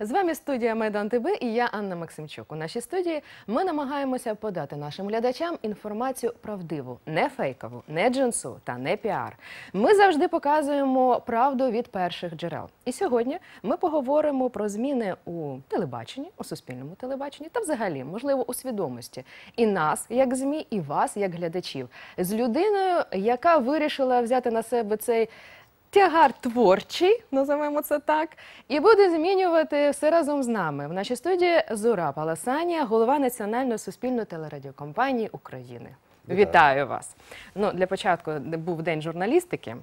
З вами студія Майдан ТБ і я Анна Максимчук. У нашій студії ми намагаємося подати нашим глядачам інформацію правдиву, не фейкову, не джинсу та не піар. Ми завжди показуємо правду від перших джерел. І сьогодні ми поговоримо про зміни у телебаченні, у суспільному телебаченні та взагалі, можливо, у свідомості і нас, як ЗМІ, і вас, як глядачів, з людиною, яка вирішила взяти на себе цей тягар творчий, називаємо це так, і буде змінювати все разом з нами. В нашій студії Зура Паласанія, голова Національної суспільної телерадіокомпанії України. Вітаю. Вас. Ну, для початку був день журналістики.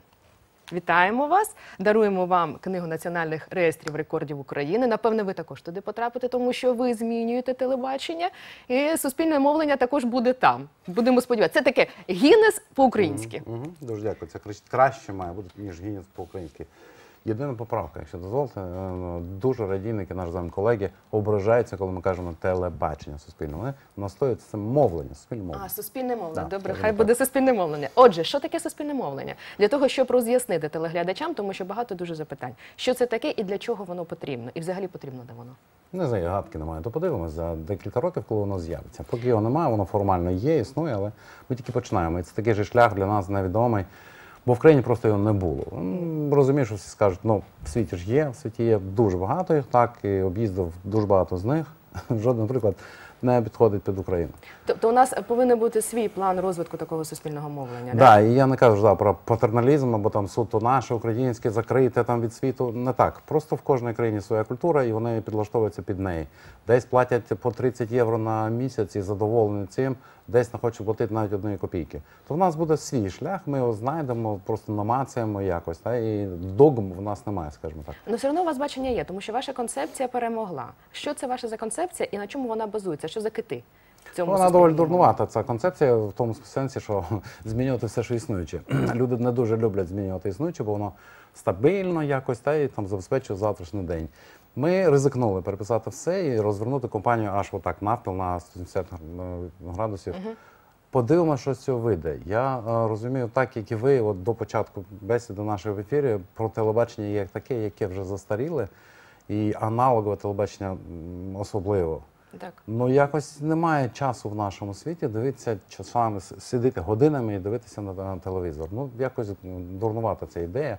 Вітаємо вас, даруємо вам книгу національних реєстрів рекордів України. Напевне, ви також туди потрапите, тому що ви змінюєте телебачення, і суспільне мовлення також буде там. Будемо сподіватися. Це таке Гіннес по-українськи. Мгм, Дуже дякую. Це краще- має бути, ніж гінець по-українськи. Єдина поправка, якщо дозволите, е, дуже радійники, наші з вами колеги, ображаються, коли ми кажемо телебачення суспільне. Вони настоюють це мовлення, суспільне мовлення. А, суспільне мовлення. Да, Добре, хай буде суспільне мовлення. Отже, що таке суспільне мовлення? Для того, щоб роз'яснити телеглядачам, тому що багато дуже запитань. Що це таке і для чого воно потрібно? І взагалі потрібно де воно? Не знаю, гадки немає. То подивимося за декілька років, коли воно з'явиться. Поки його немає, воно формально є, існує, але ми тільки починаємо. І це такий же шлях для нас невідомий. Бо в країні просто його не було. Розумію, що всі скажуть, ну в світі ж є, в світі є дуже багато їх, так, і об'їздив дуже багато з них. Жоден, наприклад, не підходить під Україну. Тобто у нас повинен бути свій план розвитку такого суспільного мовлення. Так, да, і я не кажу да, про патерналізм або там суто наше українське закрите там від світу. Не так. Просто в кожній країні своя культура, і вони підлаштовуються під неї. Десь платять по 30 євро на місяць і задоволені цим, десь не хочуть платити навіть одної копійки. То в нас буде свій шлях, ми його знайдемо, просто намацаємо якось. Та, і догм в нас немає, скажімо так. Ну все одно у вас бачення є, тому що ваша концепція перемогла. Що це ваша за концепція і на чому вона базується? Що за кити? Цьому Вона доволі дурнувата ця концепція в тому сенсі, що змінювати все, що існуюче. Люди не дуже люблять змінювати існуюче, бо воно стабільно якось та і там забезпечує завтрашній день. Ми ризикнули переписати все і розвернути компанію аж отак навпіл на 170 градусів. Подивимося, що з цього вийде. Я е, розумію, так як і ви, от до початку бесіди нашої в ефірі про телебачення як таке, яке вже застаріле, і аналогове телебачення особливо. Так. Ну якось немає часу в нашому світі дивитися часами, сидіти годинами і дивитися на, на телевізор. Ну якось ну, дурнувата ця ідея.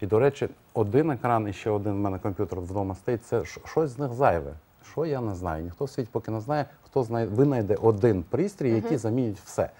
І до речі, один екран і ще один в мене комп'ютер вдома стоїть. Це щось з них зайве. Що я не знаю. Ніхто в світі поки не знає, хто знає, винайде один пристрій, який замінить все.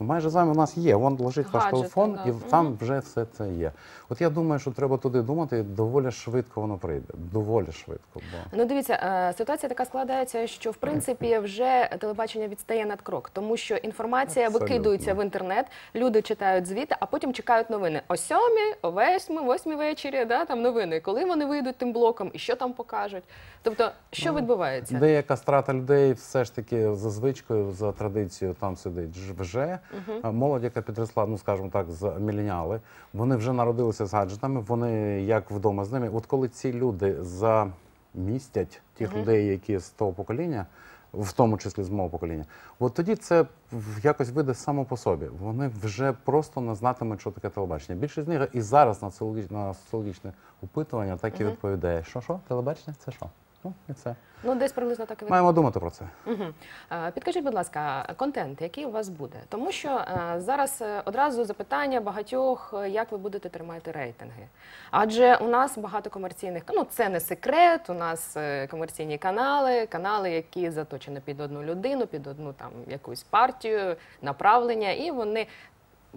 Ну, майже з вами у нас є. Вон лежить ваш телефон, да. і там вже все це є. От я думаю, що треба туди думати, і доволі швидко воно прийде. Доволі швидко. Бо... Ну, дивіться, е, ситуація така складається, що в принципі вже телебачення відстає над крок, тому що інформація Абсолютно. викидується в інтернет, люди читають звіти, а потім чекають новини. О сьомій, о восьмій, восьмій вечорі, да, там новини. Коли вони вийдуть тим блоком і що там покажуть? Тобто, що Ну, відбувається? Деяка страта людей все ж таки за звичкою, за традицією там сидить ж- вже. А Молодь, яка підросла, ну скажімо так, з міленіали, вони вже народилися з гаджетами, вони як вдома з ними. От коли ці люди замістять тих людей, які з того покоління, в тому числі з мого покоління, от тоді це якось вийде само по собі. Вони вже просто не знатимуть, що таке телебачення. Більшість з них і зараз на соціологічне, на соціологічне опитування так і відповідає, що що, телебачення це що? Ну і це. Ну, десь приблизно так і Маємо думати про це. Угу. Підкажіть, будь ласка, контент, який у вас буде? Тому що е, зараз е, одразу запитання багатьох, як ви будете тримати рейтинги. Адже у нас багато комерційних ну це не секрет. У нас комерційні канали, канали, які заточені під одну людину, під одну там якусь партію, направлення, і вони.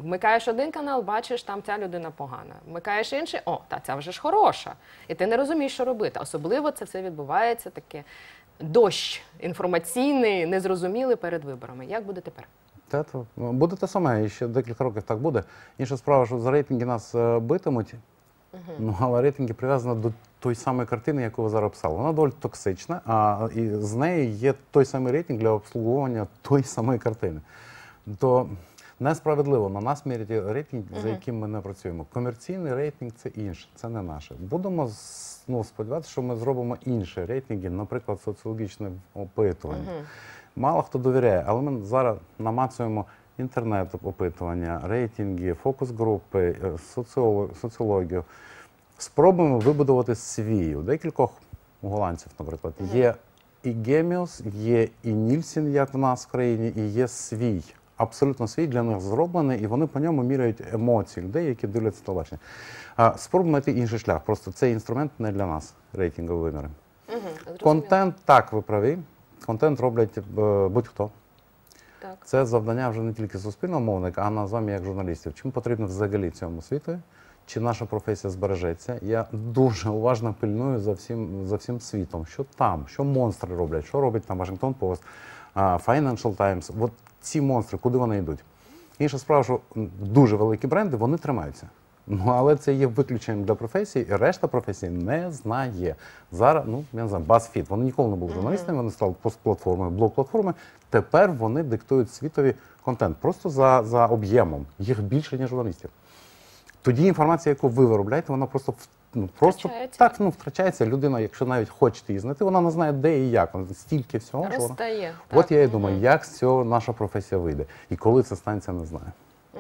Вмикаєш один канал, бачиш, там ця людина погана. Вмикаєш інший, о, та ця вже ж хороша. І ти не розумієш, що робити. Особливо це все відбувається таке дощ інформаційний, незрозумілий перед виборами. Як буде тепер? Та, то, ну, буде те саме, і ще декілька років так буде. Інша справа, що за рейтинги нас е, битимуть, ну, але рейтинги прив'язані до тої самої картини, яку ви зараз писали. Вона доволі токсична, а і з нею є той самий рейтинг для обслуговування тої самої картини. То несправедливо на нас мірять рейтинг, за яким ми не працюємо. Комерційний рейтинг це інше, це не наше. Будемо ну, сподіватися, що ми зробимо інші рейтинги, наприклад, соціологічне опитування. Мало хто довіряє, але ми зараз намацуємо інтернет-опитування, рейтинги, фокус-групи, е, соціологію. Спробуємо вибудувати свій. У декількох голландців, наприклад. Є і Геміус, є і Нільсін, як в нас в країні, і є свій. Абсолютно свій для них зроблений, і вони по ньому міряють емоції людей, які дивляться телебачення. Спробуємо знайти інший шлях. Просто цей інструмент не для нас, рейтингові виміри. Угу. Контент, так, ви праві. Контент роблять е, будь-хто. Так. Це завдання вже не тільки суспільного мовника, а нас з вами як журналістів. Чим потрібно взагалі цьому світу? Чи наша професія збережеться? Я дуже уважно пильную за всім, за всім світом. Що там, що монстри роблять, що робить там Washington Post, а, Financial Times. От ці монстри, куди вони йдуть? Інша справа, що дуже великі бренди, вони тримаються. Ну, але це є виключенням для професії, і решта професій не знає. Зараз, ну, я не знаю, BuzzFeed, вони ніколи не були журналістами, вони стали постплатформою, блок-платформою. Тепер вони диктують світові контент просто за, за об'ємом. Їх більше, ніж журналістів. Тоді інформація, яку ви виробляєте, вона просто в- ну, просто Втрачається. так ну, втрачається. Людина, якщо навіть хочете її знайти, вона не знає, де і як. Вона стільки всього, що вона. От так. я і думаю, як з цього наша професія вийде. І коли це станеться, не знаю.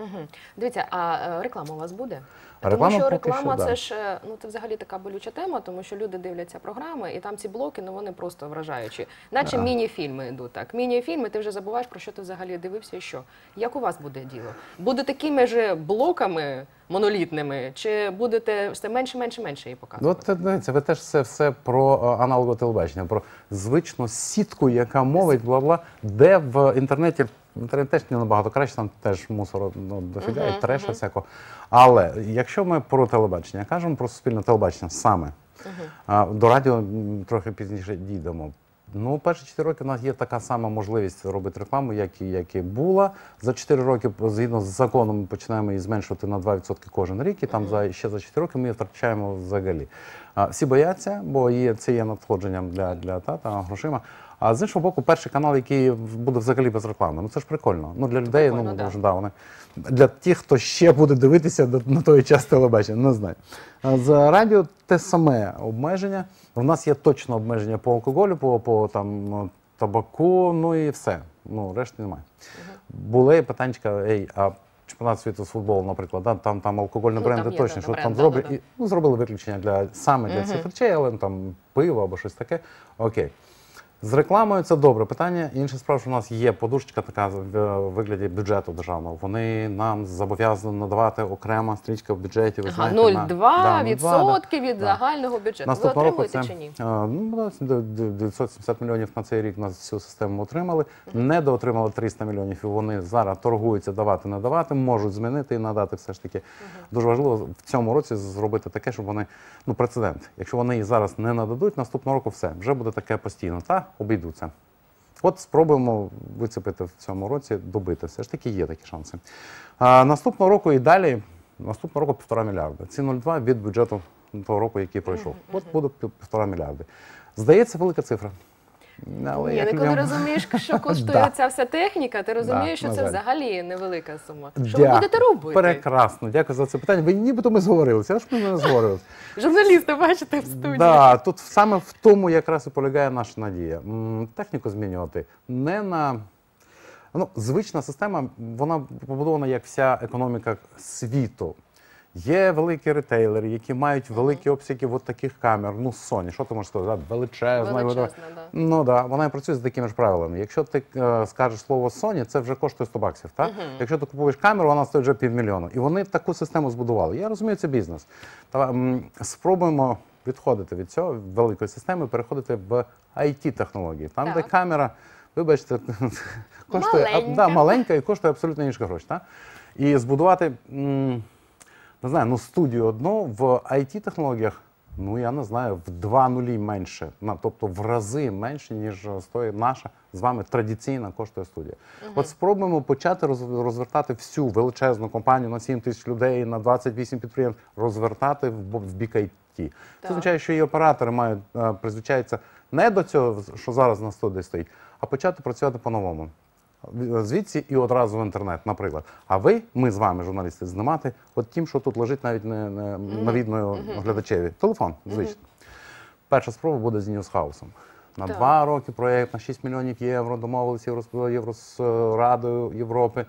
Угу. Дивіться, а е, реклама у вас буде? Реклама тому що реклама що, да. це ж е, ну це взагалі така болюча тема, тому що люди дивляться програми, і там ці блоки, ну вони просто вражаючі. Наче Да. міні-фільми йдуть так. Міні-фільми, ти вже забуваєш про що ти взагалі дивився і що. Як у вас буде діло? Буде такими ж блоками монолітними, чи будете все менше, менше, менше її Ну, показувати? от дивіться, ви теж все, все про е, аналогове телебачення, про звичну сітку, яка мовить, бла бла, де в інтернеті. Інтернет теж не набагато краще, там теж мусору ну, дофіга, і треша всякого. Але якщо ми про телебачення кажемо про суспільне телебачення саме, а, до радіо м, трохи пізніше дійдемо. Ну, перші 4 роки у нас є така сама можливість робити рекламу, як і, як і була. За 4 роки, згідно з законом, ми починаємо її зменшувати на 2% кожен рік, і там за, ще за 4 роки ми її втрачаємо взагалі. А, всі бояться, бо є, це є надходженням для, для та, та, грошима. А з іншого боку, перший канал, який буде взагалі без реклами. Ну це ж прикольно. Ну для людей, Прикольно, ну да. дуже да, вони для тих, хто ще буде дивитися на той час телебачення, не знаю. За радіо те саме обмеження. У нас є точно обмеження по алкоголю, по, по там табаку, ну і все. Ну, решти немає. Були питаннячка, ей, а чемпіонат світу з футболу, наприклад, да, там, там алкогольні Ну, бренди там є, точно, що бренд, там да, зроблять. да, да. І, ну, зробили виключення для саме для цих речей, але ну, там пиво або щось таке. Окей. З рекламою це добре питання. Інша справа, що у нас є подушечка така в вигляді бюджету державного. Вони нам зобов'язані надавати окрема стрічка в бюджеті. Ви знаєте, на- 0,2 Да, 0,2, да. відсотки від Да. загального бюджету. Ви Наступного отримуєте це чи ні? е, ну, у нас д- д- 970 мільйонів на цей рік на цю систему отримали. Недоотримали 300 мільйонів, і вони зараз торгуються давати, не давати, можуть змінити і надати все ж таки. Дуже важливо в цьому році зробити таке, щоб вони ну прецедент. Якщо вони її зараз не нададуть, наступного року все вже буде таке постійно. Та обійдуться. От спробуємо вицепити в цьому році, добити. Все ж таки є такі шанси. А, наступного року і далі, наступного року півтора мільярда. Ці 0,2 від бюджету того року, який пройшов. От буде півтора мільярди. Здається, велика цифра. Але Ні, як ну коли я- розумієш, що коштує ця вся техніка, ти розумієш, що це взагалі невелика сума. Що ви будете робити? Прекрасно, дякую за це питання. Ви нібито ми зговорилися, а ж ми не зговорилися. Журналісти, бачите, в студії. Да, тут саме в тому якраз і полягає наша надія. Техніку змінювати не на. Ну, звична система, вона побудована як вся економіка світу. Є великі ретейлери, які мають великі обсяги от таких камер. Ну, Sony, що ти можеш сказати? Величезна. Величезна, да. Ну да, вона працює з такими ж правилами. Якщо ти е, скажеш слово Sony, це вже коштує 100 баксів. Так? Якщо ти купуєш камеру, вона стоїть вже півмільйона. І вони таку систему збудували. Я розумію, це бізнес. Та, м, спробуємо відходити від цього великої системи, переходити в it технології Там, де камера, вибачте, коштує Маленька. да, маленька і коштує абсолютно інші гроші. Так? І збудувати. м, не знаю, ну студію одну в it технологіях ну я не знаю, в два нулі менше, на- тобто в рази менше, ніж стоїть наша з вами традиційна коштує студія. От спробуємо почати роз- розвертати всю величезну компанію на 7 тисяч людей, на 28 підприємств, розвертати в, бік IT. Це Так. означає, що і оператори мають е, призвичаються не до цього, що зараз на студії стоїть, а почати працювати по-новому. Звідси і одразу в інтернет, наприклад. А ви, ми з вами, журналісти, знімати от тим, що тут лежить навіть не, не на відною глядачеві. Телефон, звичайно. Перша спроба буде з Ньюсхаусом. На Так. два роки проєкт на 6 мільйонів євро, домовилися євро, євро з е, Радою Європи.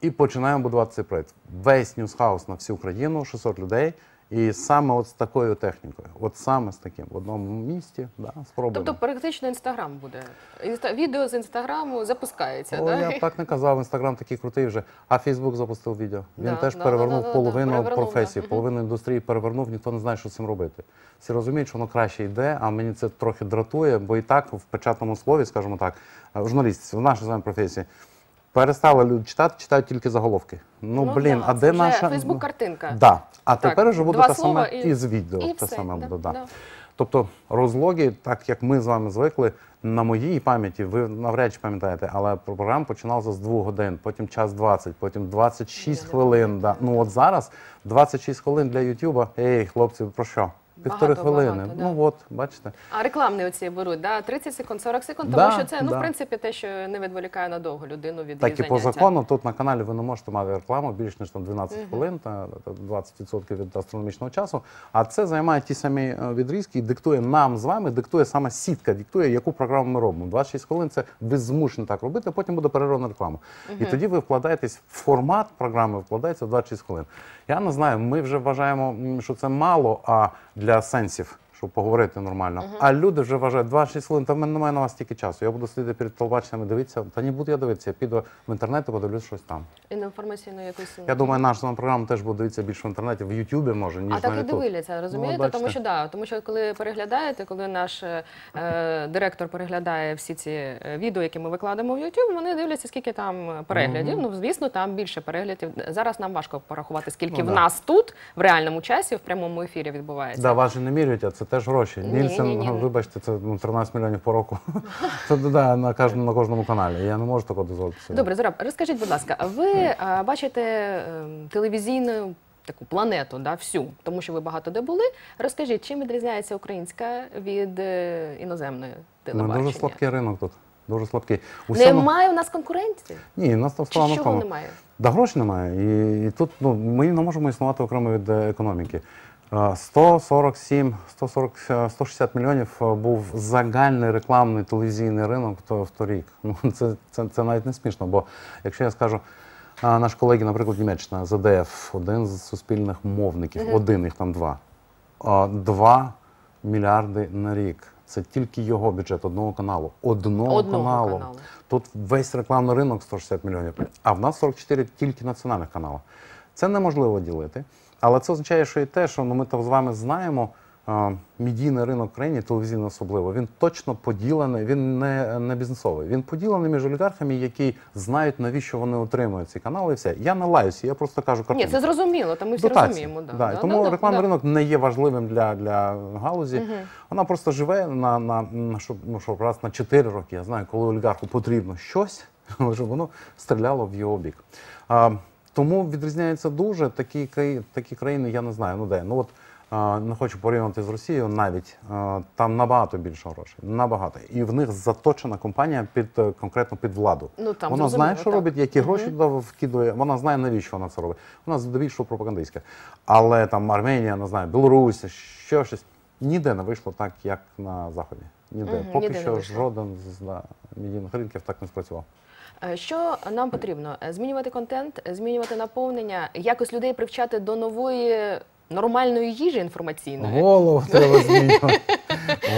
І починаємо будувати цей проєкт. Весь Ньюсхаус на всю країну, 600 людей. І саме от з такою технікою, от саме з таким в одному місті, да, спробуємо. Тобто практично інстаграм буде. Інста... Відео з інстаграму запускається, О, да? я б так не казав, інстаграм такий крутий вже. А Фейсбук запустив відео. Він Да, теж да, перевернув да, да, да, половину перевернув, професії, да. Половину індустрії перевернув, ніхто не знає, що з цим робити. Всі розуміють, що воно краще йде, а мені це трохи дратує, бо і так в печатному слові, скажімо так, в журналістці, в нашій з вами професії, перестали люди читати, читають тільки заголовки. Ну, блін, да, а це де вже наша. Фейсбук картинка. Да. А Так, тепер вже буде два те слова саме і- і з відео. і те все, саме да, буде, да. да. Тобто розлоги, так як ми з вами звикли, на моїй пам'яті, ви навряд чи пам'ятаєте, але програма починалася з 2 годин, потім час 20, потім 26 Я хвилин. Да. Ну от зараз 26 хвилин для Ютуба. Ей, хлопці, про що? Півтори Багато, хвилини. багато, да. ну от, бачите. А рекламні оці беруть, да? 30 секунд, 40 секунд, Да, тому що це, ну, да. в принципі, те, що не відволікає надовго людину від Так і по закону тут на каналі ви не можете мати рекламу більш ніж там 12 хвилин та та 20% від астрономічного часу. А це займає ті самі е, відрізки і диктує нам з вами, диктує саме сітка, диктує, яку програму ми робимо. 26 хвилин це ви змушені так робити, а потім буде перерва на рекламу. І тоді ви вкладаєтесь в формат програми, вкладається в 26 хвилин. Я не знаю, ми вже вважаємо, м, що це мало, а для сенсів. Щоб поговорити нормально. А люди вже вважають 26 хвилин, та в мене немає на вас стільки часу. Я буду сидіти перед телебаченням і дивитися. Та не буду я дивитися, я піду в інтернет і подивлюсь щось там. І на інформаційну якусь... Я думаю, наша програма теж буде дивитися більше в інтернеті, в Ютубі може, ніж А так на і дивляться, розумієте? бачите. тому що да, тому що коли переглядаєте, коли наш е, е, директор переглядає всі ці е, відео, які ми викладемо в YouTube, вони дивляться, скільки там переглядів. Ну, звісно, там більше переглядів. Зараз нам важко порахувати, скільки Ну, в да. нас тут в реальному часі в прямому ефірі відбувається. Да, вас же не міряють, а це теж гроші. Ні, Нільсен, ні, ні. ну, вибачте, це ну, 13 мільйонів по року. Це да, на кожному, на кожному каналі. Я не можу такого дозволити. собі. Добре, Зораб, розкажіть, будь ласка, ви е, бачите е, телевізійну таку планету, да, всю, тому що ви багато де були. Розкажіть, чим відрізняється українська від е, іноземної Ми телебачення? дуже слабкий ринок тут. Дуже слабкий. Усьому- Немає у нас конкуренції? Ні, у нас там Чи справа на чого тому. немає? Да, грошей немає. І, і тут ну, ми не можемо існувати окремо від е, економіки. Е, 147, 140, е, 160 мільйонів е, був загальний рекламний телевізійний ринок в, то- в торік. Ну, це, це, це навіть не смішно, бо якщо я скажу, а, наш колеги, наприклад, Німеччина, ЗДФ, один з суспільних мовників, один їх там два. Два мільярди на рік. Це тільки його бюджет одного каналу. Одного, Одного каналу. каналу. Тут весь рекламний ринок 160 мільйонів, а в нас 44 тільки національних каналів. Це неможливо ділити. Але це означає, що і те, що ну, ми то з вами знаємо, медійний ринок в країні, телевізійний особливо, він точно поділений, він не, не бізнесовий. Він поділений між олігархами, які знають, навіщо вони отримують ці канали. І все. Я не лаюся, я просто кажу Ні, це зрозуміло, там ми всі Дотації. розуміємо. Да. Да, Да, тому да, рекламний да. ринок не є важливим для, для галузі. Вона просто живе на, на, на, щоб, ну, щоб раз на 4 роки. Я знаю, коли олігарху потрібно щось, щоб воно стріляло в його бік. А, тому відрізняється дуже такі, такі країни, я не знаю, ну де. Ну от не хочу порівнювати з Росією навіть. Там набагато більше грошей. Набагато. І в них заточена компанія під е, конкретно під владу. Ну, там вона знає, що так. робить, які гроші туди вкидує. Вона знає, навіщо вона це робить. Вона здебільшого пропагандистська. Але там Арменія, не знаю, Білорусь, ще щось. Ніде не вийшло так, як на Заході. Ніде. Мгм, Поки ніде не що вийшло. жоден з да, медійних ринків так не спрацював. Е, Що нам потрібно? Е, Змінювати контент, е, змінювати наповнення, якось людей привчати до нової нормальної їжі інформаційної. Голову треба змінювати.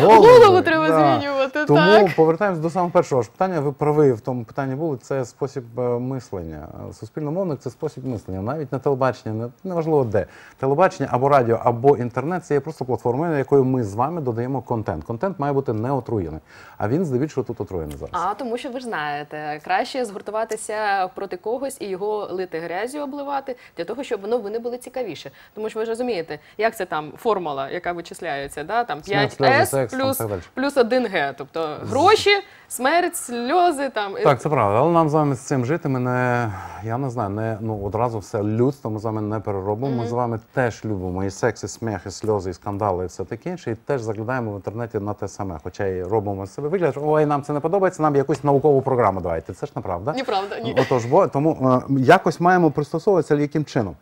Голову треба да. змінювати, Тому так. повертаємось до самого першого ж питання. Ви праві в тому питанні були. Це спосіб е, мислення. Суспільномовник це спосіб мислення. Навіть не телебачення, неважливо де. Телебачення або радіо, або інтернет це є просто платформа, на якою ми з вами додаємо контент. Контент має бути не отруєний. А він здебільшого тут отруєний зараз. А тому, що ви ж знаєте, краще згуртуватися проти когось і його лити грязю обливати для того, щоб воно ви не були цікавіше. Тому що ви ж розумієте, як це там формула, яка вичисляється, да? там Смерть, 5 сльози, с секс, там, плюс, так далі. плюс 1 г. Тобто гроші, смерть, сльози там. Так, це правда. Але нам з вами з цим жити. Ми не я не знаю, не ну одразу все людство. Ми з вами не переробимо. Ми з вами теж любимо і секс, і сміх, і сльози, і скандали, і все таке інше. І теж заглядаємо в інтернеті на те саме. Хоча і робимо з себе вигляд, що, ой, нам це не подобається. Нам якусь наукову програму давайте. Це ж неправда. Неправда, ні. Отож, бо тому е, якось маємо пристосовуватися, яким чином.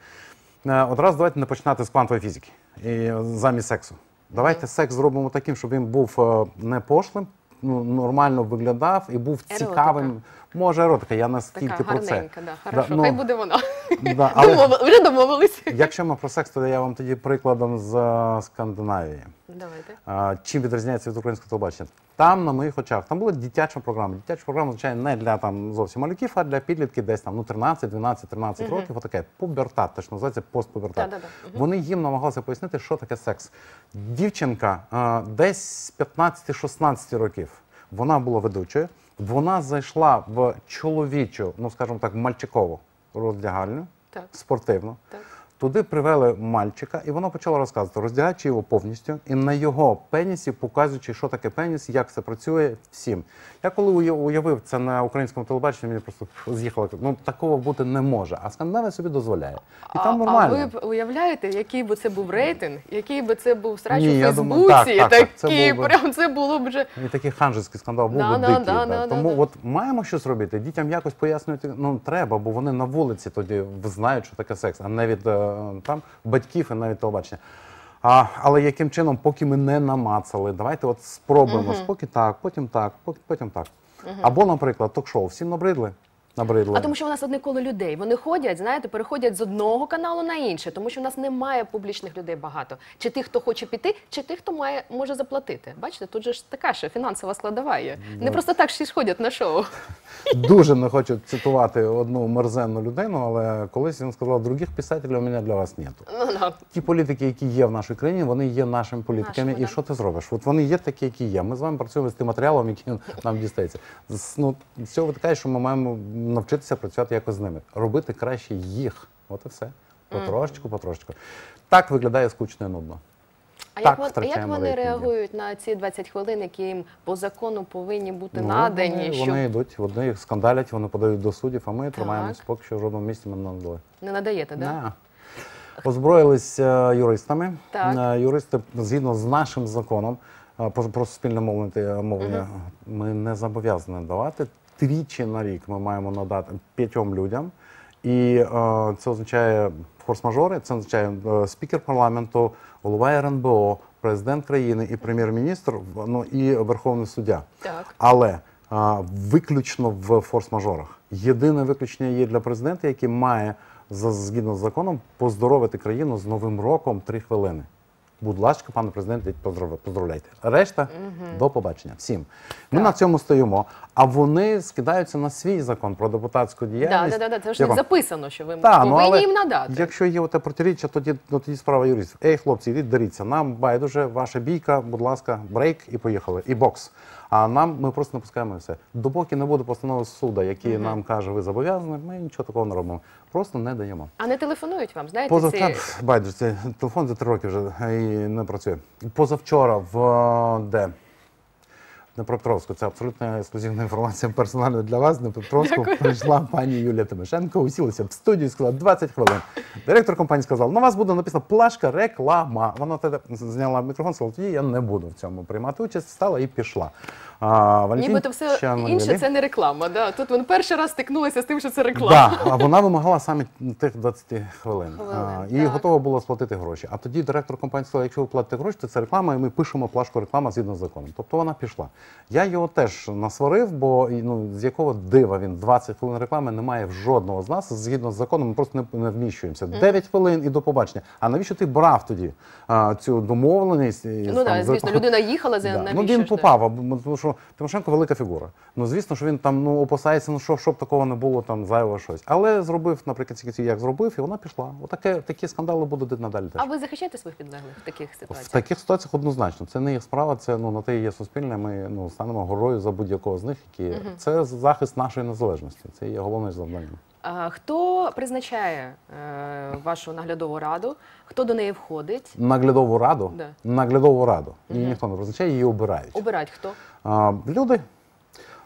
Е, Одразу давайте не починати з квантової фізики і замість сексу. Давайте секс зробимо таким, щоб він був е, не пошлим, ну, нормально виглядав і був Еротика. цікавим Може, еротика, я настільки Така про це. гарненька, да, хорошо, ну, хай буде вона. Да, але Вже домовились. якщо ми про секс, то я вам тоді прикладом з е, Скандинавії. Давайте. А, Чим відрізняється від українського телебачення? Там, на моїх очах, там була дитяча програма. Дитяча програма, звичайно, не для там зовсім малюків, а для підлітків десь там ну 13, 12, 13 років. Отаке пубертат, те, що називається постпубертат. Да-да-да. Вони їм намагалися пояснити, що таке секс. Дівчинка а, десь з 15-16 років. Вона була ведучою. Вона зайшла в чоловічу, ну скажімо так, мальчикову роздягальню Так. спортивну. Так. Туди привели мальчика, і вона почала розказувати, роздягаючи його повністю, і на його пенісі показуючи, що таке пеніс, як це працює всім. Я коли уя- уявив це на українському телебаченні, мені просто з'їхало. Ну такого бути не може. А Скандинавія собі дозволяє. І там нормально. А ви б уявляєте, який би це був рейтинг, який би це був срач Ні, у Фейсбуці, так, так, так, такий би- прям це було б вже. І такий ханжеський скандал був Да, би да, дикий. да, да. да, Тому от маємо щось робити. Дітям якось пояснювати ну треба, бо вони на вулиці тоді знають, що таке секс, а не від е, там батьків і навіть телебачення. А, але яким чином, поки ми не намацали, давайте от спробуємо. Поки так, потім так, потім так. Або, наприклад, ток-шоу. Всім набридли? Набридли. А тому, що у нас одне коло людей. Вони ходять, знаєте, переходять з одного каналу на інший, тому що у нас немає публічних людей багато. Чи тих, хто хоче піти, чи тих, хто має може заплатити. Бачите, тут же ж така ще фінансова складова є. Ну. Не просто так всі ж ходять на шоу. Дуже не хочу цитувати одну мерзенну людину, але колись він сказав, других писателів у мене для вас нету. Ну, ну. Ті політики, які є в нашій країні, вони є нашими політиками. Нашими, і да. що ти зробиш? От вони є такі, які є. Ми з вами працюємо з тим матеріалом, який нам дістається. З- Ну, з цього витикає, що ми маємо навчитися працювати якось з ними, робити краще їх. От і все. Потрошечку, потрошечку. Так виглядає скучно і нудно. А Так, як, як вони рейтинги. реагують на ці 20 хвилин, які їм по закону повинні бути Ну, надані? вони, що вони йдуть, вони їх скандалять, вони подають до суддів, а ми тримаємось, поки що в жодному місці ми не надали. не надаєте, да? Не. Озброїлись е, юристами. Так. Е, Юристи, згідно з нашим законом е, про, суспільне мовлення, мовлення, ми не зобов'язані давати. Тричі на рік ми маємо надати п'ятьом людям. І е, це означає форс-мажори, це означає е, спікер парламенту, голова РНБО, президент країни і прем'єр-міністр, ну і верховний суддя. Так. Але а, виключно в форс-мажорах. Єдине виключення є для президента, який має за згідно з законом поздоровити країну з Новим роком три хвилини. Будь ласка, пане президенте, поздрав- поздравляйте. Решта до побачення. Всім. Ми на цьому стоїмо. А вони скидаються на свій закон про депутатську діяльність. да, да, да. Це ж не записано, що ви Та, ну, але їм надати. Якщо є оте протиріччя, тоді, ну, тоді справа юристів. Ей, хлопці, йдіть даріться. Нам байдуже, ваша бійка, будь ласка, брейк і поїхали. І бокс. А нам ми просто не пускаємо і все. Допоки не буде постанови суду, який нам каже, ви зобов'язані, ми нічого такого не робимо. Просто не даємо. А не телефонують вам, знаєте, Позавчора, ці... байдуже, телефон за три роки вже і не працює. Позавчора в е, де? Дніпропетровську. Це абсолютно ексклюзивна інформація персонально для вас. В Дніпропетровську прийшла пані Юлія Тимошенко, усілася в студію сказала 20 хвилин. Директор компанії сказав, на вас буде написано плашка реклама. Вона зняла мікрофон, сказала, тоді я не буду в цьому приймати участь, встала і пішла. А, Валентин Нібито все Чанвілі- інше це не реклама. Да? Тут вони перший раз стикнулися з тим, що це реклама. Да, а вона вимагала саме тих 20 хвилин. Хвилин, А, і так. готова була сплатити гроші. А тоді директор компанії сказав, якщо ви платите гроші, то це реклама, і ми пишемо плашку реклама згідно з законом. Тобто вона пішла. Я його теж насварив, бо ну, з якого дива він 20 хвилин реклами немає в жодного з нас. Згідно з законом, ми просто не, не вміщуємося. 9 хвилин і до побачення. А навіщо ти брав тоді а, цю домовленість? Ну там, так, звісно, рекламою? людина їхала за Да. навіщо Ну він попав, бо- тому що Тимошенко велика фігура. Ну звісно, що він там ну опасається, ну що щоб такого не було, там зайвого щось. Але зробив наприкінці кінців, як зробив, і вона пішла. Отаке такі скандали будуть надалі теж. А ви захищаєте своїх підлеглих в таких ситуаціях? В таких ситуаціях однозначно. Це не їх справа, це ну на те і є суспільне. Ми ну станемо горою за будь-якого з них, які це захист нашої незалежності. Це є головне завдання. А, хто призначає е, вашу наглядову раду? Хто до неї входить? Наглядову раду, Да. наглядову раду. Її ніхто не призначає, її обирають. Обирають хто? А, люди.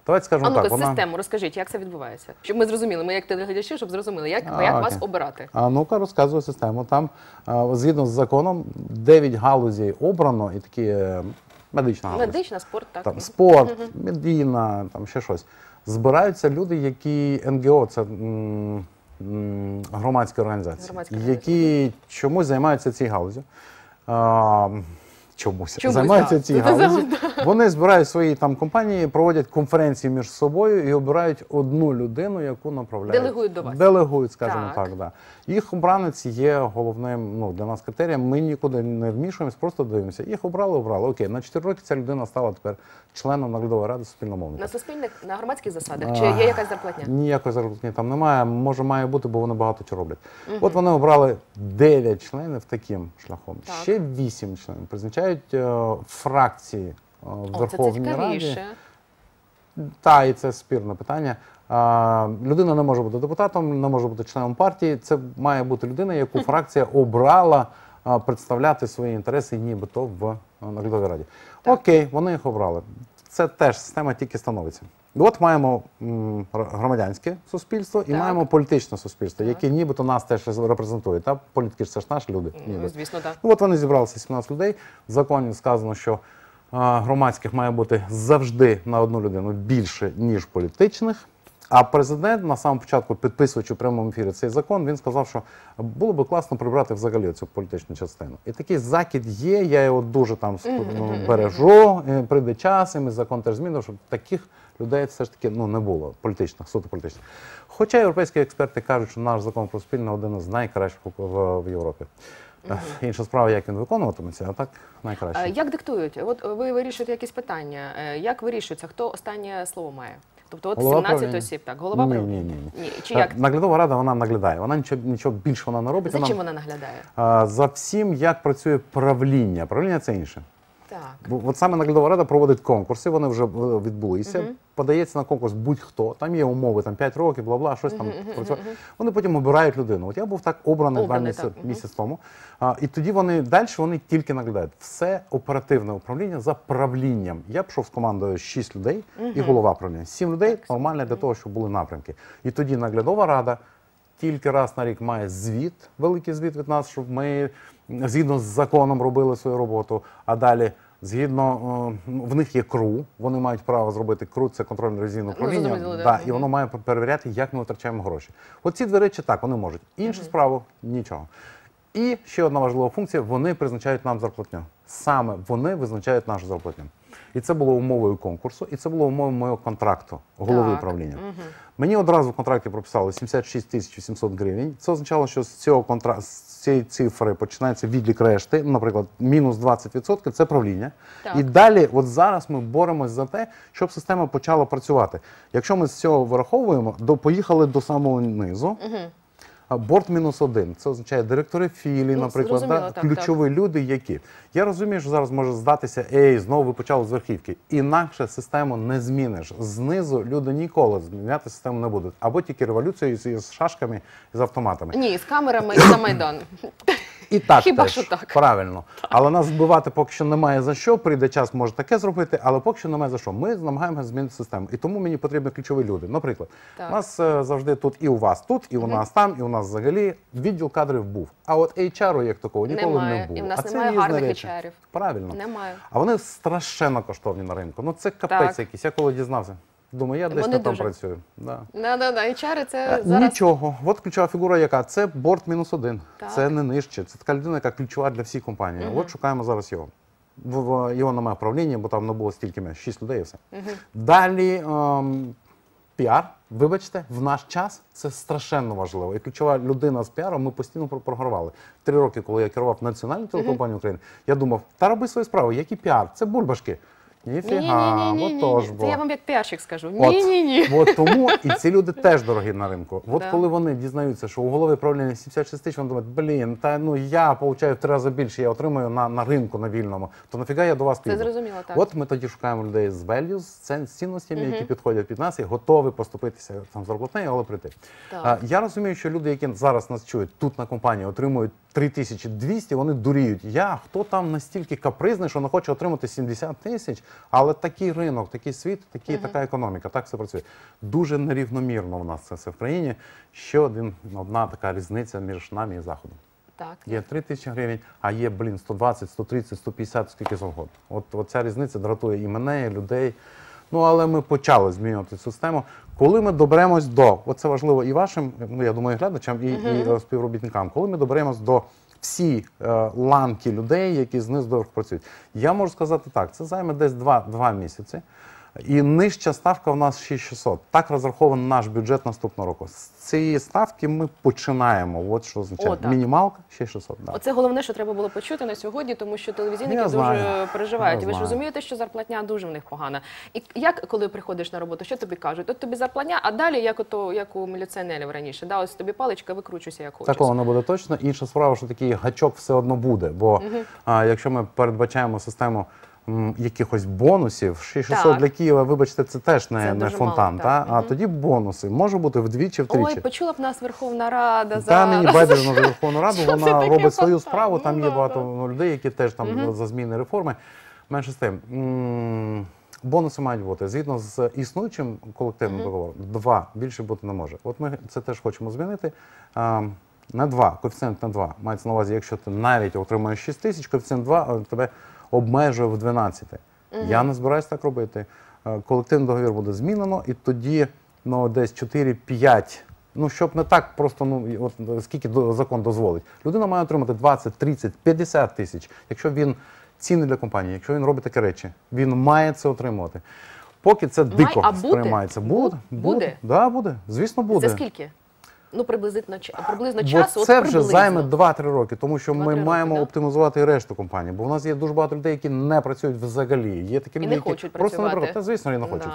Давайте скажемо А ну-ка, так. Вона... систему розкажіть, як це відбувається? Щоб ми зрозуміли, ми як телеглядачі, щоб зрозуміли, як, А, як окей. вас обирати. А ну-ка, розказую систему. Там, згідно з законом, 9 галузей обрано і такі е, медична галузь. Медична, спорт, так. Там спорт, медійна, там ще щось. Збираються люди, які НГО, це м, м, громадські організації, які чомусь займаються цією галузю. А, чомусь, Чомусь, займаються цій Це галузі. Вони збирають свої там компанії, проводять конференції між собою і обирають одну людину, яку направляють. Делегують до вас. Делегують, скажімо Так. так. да. Їх обранець є головним ну, для нас критерієм. Ми нікуди не вмішуємось, просто дивимося. Їх обрали, обрали. Окей, на 4 роки ця людина стала тепер членом наглядової ради суспільного мовника. На суспільних, на громадських засадах? Чи є якась зарплатня? Ніякої заробітні там немає. Може, має бути, бо вони багато чого роблять. От вони обрали 9 членів таким шляхом. Так. Ще 8 членів призначають е, фракції е, в Верховній Раді. Та, і це спірне питання. А, людина не може бути депутатом, не може бути членом партії. Це має бути людина, яку фракція обрала а, представляти свої інтереси, нібито в наглядовій раді. Окей, вони їх обрали. Це теж система тільки становиться. От маємо м, громадянське суспільство і Так. маємо політичне суспільство, яке нібито нас теж репрезентує. Та політики ж це ж наші люди. Ну, ніби. звісно, так. От вони зібралися 17 людей. В законі сказано, що громадських має бути завжди на одну людину більше, ніж політичних. А президент на самому початку, підписуючи в прямому ефірі цей закон, він сказав, що було би класно прибрати взагалі цю політичну частину. І такий закид є. Я його дуже там ну, бережу. Прийде час, і ми закон теж змінимо, щоб таких людей все ж таки ну не було політичних, суто політичних. Хоча європейські експерти кажуть, що наш закон про спільне один із найкращих в Європі. Е, Інша справа, як він виконуватиметься, а так найкраще. Е, Як диктують? От ви вирішуєте якісь питання. Е, Як вирішується? Хто останнє слово має? Тобто, от Голова 17 правління? осіб, так, голова Ні, ні, ні, ні. Чи Е, як? Наглядова рада вона наглядає. Вона нічого, нічого більше вона не робить. За вона, чим вона наглядає? за всім, як працює правління. Правління це інше. Так. Бо от саме наглядова рада проводить конкурси, вони вже е, відбулися. Подається на конкурс будь-хто. Там є умови, там 5 років, бла бла, щось там працює. Вони потім обирають людину. От я був так обраний два місяці, місяць тому. А, і тоді вони далі вони тільки наглядають. Все оперативне управління за правлінням. Я пішов з командою 6 людей і голова правління. 7 людей нормально для того, щоб були напрямки. І тоді наглядова рада тільки раз на рік має звіт, великий звіт від нас, щоб ми згідно з законом робили свою роботу. А далі, згідно е, в них є КРУ, вони мають право зробити КРУ, це контрольне ревізійне управління. зрозуміло, да. і воно має перевіряти, як ми витрачаємо гроші. Оці ці дві речі так, вони можуть. Іншу справу нічого. І ще одна важлива функція: вони призначають нам зарплатню. Саме вони визначають нашу зарплатню. І це було умовою конкурсу, і це було умовою моєго контракту голови Так. управління. Мені одразу в контракті прописали 76 тисяч 800 гривень. Це означало, що з цього контра... з цієї цифри починається відлік решти. Ну, Наприклад, мінус 20% це правління. Так. І далі, от зараз ми боремось за те, щоб система почала працювати. Якщо ми з цього вираховуємо, до поїхали до самого низу. А Борт мінус один. Це означає директори філій, Ну, наприклад, да? так, ключові люди, які. Я розумію, що зараз може здатися, ей, знову ви почали з верхівки. Інакше систему не зміниш. Знизу люди ніколи зміняти систему не будуть. Або тільки революцією з, з шашками з автоматами. Ні, з камерами і за Майдан. І так Хіба теж, що так. правильно. Але нас вбивати поки що немає за що. Прийде час, може таке зробити, але поки що немає за що. Ми намагаємося змінити систему. І тому мені потрібні ключові люди. Наприклад, Так. у нас е, завжди тут і у вас тут, і у нас там, і у нас взагалі відділ кадрів був. А от HR як такого ніколи Немає. не було. І в нас а це немає різні гарних речі. HR-ів. Правильно. Немає. А вони страшенно коштовні на ринку. Ну це капець Так. якийсь. Я коли дізнався. Думаю, я десь Вони не там дуже. працюю. Да. Да, да, да. HR це Е, зараз. Нічого. От ключова фігура, яка це борт мінус один. Так. Це не нижче. Це така людина, яка ключова для всіх компаній. От шукаємо зараз його. В, в його немає правління, бо там не було стільки місць, шість людей і все. Далі ем, піар. Вибачте, в наш час це страшенно важливо. І ключова людина з піаром ми постійно про- програвали. Три роки, коли я керував національною телекомпанією України, я думав, та роби свою справу, які піар? Це бульбашки. Ніфіга, Ні-ні-ні. отож бо. Це я вам як піарщик скажу. От, Ні, ні, ні. От тому і ці люди теж дорогі на ринку. От Да. коли вони дізнаються, що у голови правління 76 тисяч, вони думають, блін, та ну я получаю в три рази більше, я отримую на, на ринку на вільному. То нафіга я до вас піду? зрозуміло, так. От ми тоді шукаємо людей з values, з цін- з цінностями, які підходять під нас і готові поступитися там зарплатнею, але прийти. Так. А, я розумію, що люди, які зараз нас чують тут на компанії, отримують 3200, вони дуріють. Я хто там настільки капризний, що не хоче отримати 70 тисяч, але такий ринок, такий світ, такі, така економіка, так все працює. Дуже нерівномірно в нас це все в країні. Ще один, одна така різниця між нами і заходом. Так. Є 3 тисячі гривень, а є, блін, 120, 130, 150, скільки завгодно. От, от ця різниця дратує і мене, і людей. Ну, але ми почали змінювати систему. Коли ми доберемось до, от це важливо і вашим, ну я думаю, глядачам, і, і е, співробітникам, коли ми доберемось до всі е, ланки людей, які знизу доверху працюють. Я можу сказати так: це займе десь 2, 2 місяці. І нижча ставка в нас 6600. Так розрахований наш бюджет наступного року. З цієї ставки ми починаємо. От що означає. О, так. Мінімалка 6600. Да. Оце головне, що треба було почути на сьогодні, тому що телевізійники Я дуже знаю. переживають. Я Ви ж знаю. розумієте, що зарплатня дуже в них погана. І як коли приходиш на роботу, що тобі кажуть? От тобі зарплатня, а далі як ото як у міліціонерів раніше. Да, ось тобі паличка, викручуйся як хочеш. Такого не буде точно. Інша справа, що такий гачок все одно буде. Бо а, якщо ми передбачаємо систему м, якихось бонусів, 6600 Так. для Києва, вибачте, це теж не, Це не дуже фонтан. мало, та? так. А Мгм. тоді бонуси може бути вдвічі, втричі. Ой, почула б нас Верховна Рада Та зараз. мені байдуже на Верховну Раду, Що це вона таке робить свою фонтан? справу. Ну, Там є да, багато да. ну, людей, які теж там Мгм. за зміни реформи. Менше з тим, м, бонуси мають бути згідно з існуючим колективним Мгм. договором. Два більше бути не може. От ми це теж хочемо змінити. А, на два, коефіцієнт на два. Мається на увазі, якщо ти навіть отримаєш 6 тисяч, коефіцієнт 2 тебе обмежує в 12. Я не збираюся так робити. Е, Колективний договір буде змінено, і тоді ну, десь 4-5. Ну, щоб не так просто, ну от е, скільки закон дозволить. Людина має отримати 20, 30, 50 тисяч. Якщо він цінний для компанії, якщо він робить такі речі, він має це отримувати. Поки це дико а буде? сприймається. Буде, Буде? буде. Да, буде. Звісно, буде. Це скільки? Ну, приблизно, приблизно Бо часу. от це вже займе 2-3 роки, тому що 2-3 ми роки, маємо да? оптимізувати і решту компанії. Бо в нас є дуже багато людей, які не працюють взагалі. Є такі І люди, не які хочуть просто не працювати. працюють. Та, звісно, і не хочуть.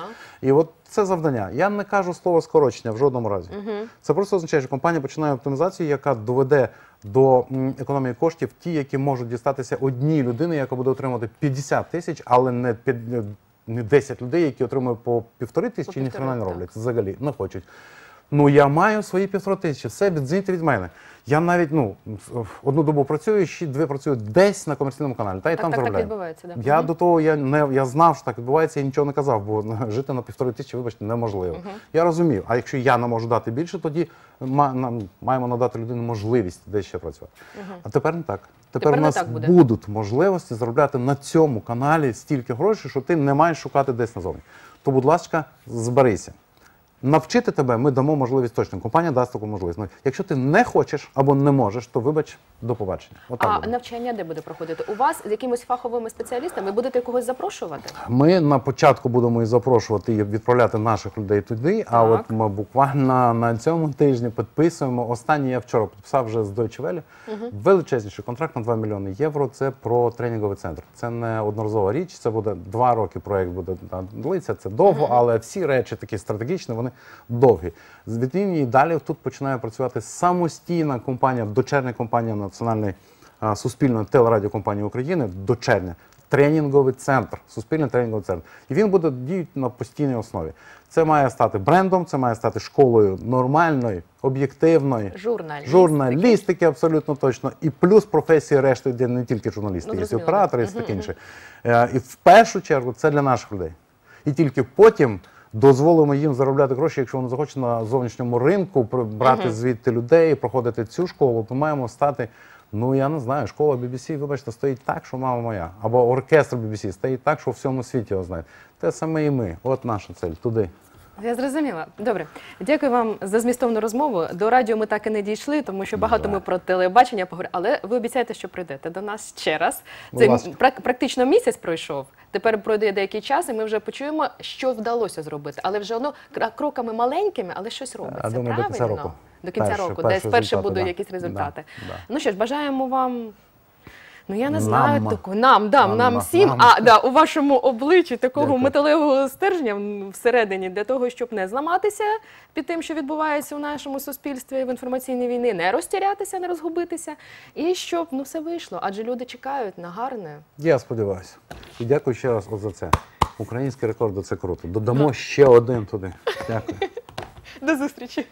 Да. І от це завдання. Я не кажу слово скорочення в жодному разі. Мгм. Це просто означає, що компанія починає оптимізацію, яка доведе до економії коштів ті, які можуть дістатися одній людині, яка буде отримувати 50 тисяч, але не під- не 10 людей, які отримують по півтори тисячі, і ніхто не роблять. Взагалі не хочуть. Ну я маю свої півтори тисячі. Все відзвідьте від мене. Я навіть ну одну добу працюю, ще дві працюю десь на комерційному каналі, та й Так, там так, так відбувається. Да. Я до того я не я знав, що так відбувається, я нічого не казав, бо жити на півтори тисячі, вибачте, неможливо. Я розумів. А якщо я не можу дати більше, тоді нам маємо надати людині можливість десь ще працювати. А тепер не так. Тепер, Тепер у нас так буде. будуть можливості заробляти на цьому каналі стільки грошей, що ти не маєш шукати десь назовні. То, будь ласка, зберися. Навчити тебе ми дамо можливість точно. Компанія дасть таку можливість. Ну, якщо ти не хочеш або не можеш, то вибач, до побачення. Отак А буде. навчання де буде проходити? У вас з якимись фаховими спеціалістами будете когось запрошувати? Ми на початку будемо і запрошувати і відправляти наших людей туди. А от ми буквально на цьому тижні підписуємо. Останній я вчора підписав вже з Deutsche Welle. Величезніший контракт на 2 мільйони євро. Це про тренінговий центр. Це не одноразова річ. Це буде два роки. Проект буде длиться. Це довго, але всі речі такі стратегічні, вони довгі. З далі тут починає працювати самостійна компанія, дочерня компанія національної суспільної телерадіокомпанії України, дочерня. Тренінговий центр, суспільний тренінговий центр. І він буде діяти на постійній основі. Це має стати брендом, це має стати школою нормальної, об'єктивної, Журналістики. журналістики, абсолютно точно. І плюс професії решти, де не тільки журналісти, Ну, є оператори, і таке інше. Е, І в першу чергу це для наших людей. І тільки потім дозволимо їм заробляти гроші, якщо вони захочуть на зовнішньому ринку брати звідти людей, проходити цю школу, то маємо стати. Ну я не знаю, школа BBC, вибачте, стоїть так, що мама моя, або оркестр BBC стоїть так, що в всьому світі його знають. Те саме і ми. От наша цель туди. Я зрозуміла. Добре, дякую вам за змістовну розмову. До радіо ми так і не дійшли, тому що багато Да. ми про телебачення поговорили. Але ви обіцяєте, що прийдете до нас ще раз. Будь Це ласка. прак- практично місяць пройшов. Тепер пройде деякий час, і ми вже почуємо, що вдалося зробити. Але вже воно кра- кроками маленькими, але щось робиться. Думаю, до правильно? кінця року. До кінця року, перші десь результати, будуть да. якісь результати. Да, да. Ну що ж, бажаємо вам. Ну я не Нам. знаю такого. Нам, да, нам, Нам, всім. нам. А да, у вашому обличчі такого Дякую. металевого стержня всередині для того, щоб не зламатися під тим, що відбувається у нашому суспільстві в інформаційній війні, не розтірятися, не розгубитися, і щоб ну все вийшло. Адже люди чекають на гарне. Я сподіваюся. І дякую ще раз от за це. Український рекорд це круто. Додамо ще один туди. Дякую. До зустрічі.